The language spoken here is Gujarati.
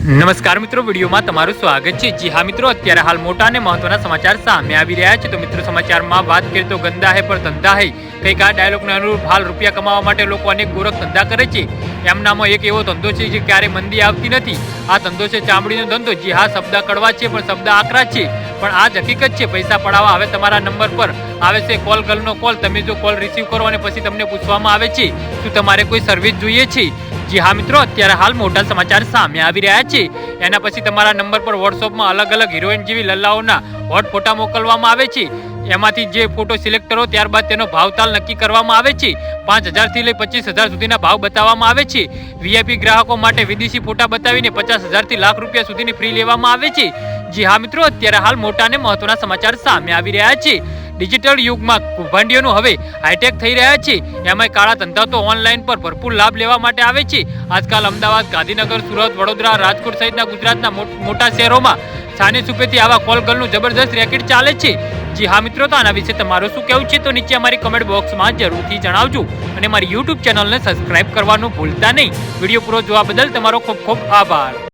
નમસ્કાર મિત્રો, વિડીયોમાં તમારું સ્વાગત છે. જી હા મિત્રો, અત્યારે હાલ મોટા અને મહત્વના સમાચાર સામે આવી રહ્યા છે. તો મિત્રો, સમાચારમાં વાત કરીએ તો ગંદા હે પર ધંધા હે. કંઈક આ ડાયલોગને અનુરૂપ હાલ રૂપિયા કમાવા માટે લોકો અનેક ગોરખ ધંધા કરે છે. એમનામાં એક એવો ધંધો છે જે ક્યારે મંદી આવતી નથી. આ ધંધો છે ચામડીનો ધંધો. જી હા, શબ્દ કડવા છે, પણ શબ્દ આકરા છે. પણ આ જ હકીકત છે, પૈસા પડાવવા. હવે તમારા નંબર પર આવે છે કોલ ગર્લનો કોલ. તમે જો કોલ રિસીવ કરો અને પછી તમને પૂછવામાં આવે છે, શું તમારે કોઈ સર્વિસ જોઈએ છે? જી હા મિત્રો, અત્યારે હાલ મોટા સમાચાર સામે આવી રહ્યા છે. એના પછી તમારા નંબર પર વોટ્સઅપમાં અલગ અલગ હિરોઈન જેવી લલ્લાઓના હોટ ફોટા મોકલવામાં આવે છે. એમાંથી જે ફોટો સિલેક્ટ કરો ત્યારબાદ તેનો ભાવતાલ નક્કી કરવામાં આવે છે. પાંચ હજારથી લઈ પચીસ હજાર સુધીના ભાવ બતાવવામાં આવે છે. વીઆઈપી ગ્રાહકો માટે વિદેશી ફોટા બતાવીને પચાસ હજારથી લાખ રૂપિયા સુધીની ફ્રી લેવામાં આવે છે. જી હા મિત્રો, અત્યારે હાલ મોટા અને મહત્વના સમાચાર સામે આવી રહ્યા છે. ડિજિટલ યુગમાં કૌભાંડીઓનું હવે હાઈટેક થઈ રહ્યા છે. એમાંય કાળા ધંધા તો ઓનલાઈન પર ભરપૂર લાભ લેવા માટે આવે છે. આજકાલ અમદાવાદ, ગાંધીનગર, સુરત, વડોદરા, રાજકોટ સહિતના ગુજરાતના મોટા શહેરોમાં સાની સુપેથી આવા કોલ ગર્લનું જબરદસ્ત રેકેટ ચાલે છે. જી હા મિત્રો, તો આના વિશે તમારું શું કહેવું છે? તો નીચે અમારી કમેન્ટ બોક્સમાં જરૂરથી જણાવજો. અને મારી યુટ્યુબ ચેનલને સબસ્ક્રાઇબ કરવાનું ભૂલતા નહીં. વીડિયો પૂરો જોવા બદલ તમારો ખૂબ ખૂબ આભાર.